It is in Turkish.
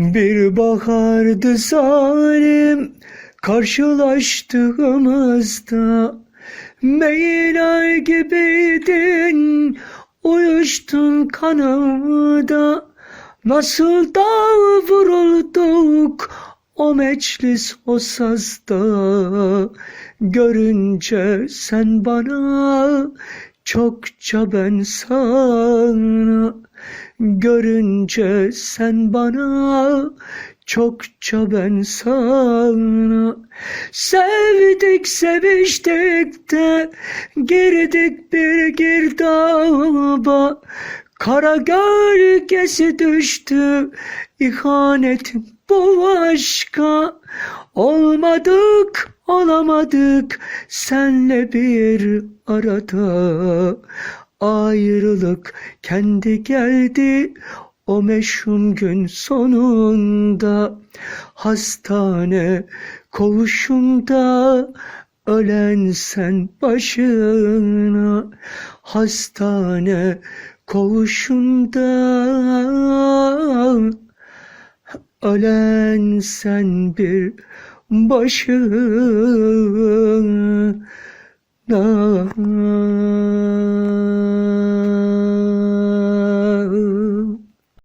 Bir bahardı zalim karşılaştığımızda Meyler gibiydin. Uyuştun kanımda Nasıl da vurulduk? O meclis o sazda Görünce sen bana çokça ben sana Görünce sen bana çokça ben sana. Sevdik seviştik de girdik bir girdaba. Kara gölgesi düştü ihanetin bu aşka. Olmadık olamadık senle bir arada Ayrılık kendi geldi. O meşhum gün sonunda Hastane koğuşunda ölen sen başına. Hastane koğuşunda ölen sen bir başına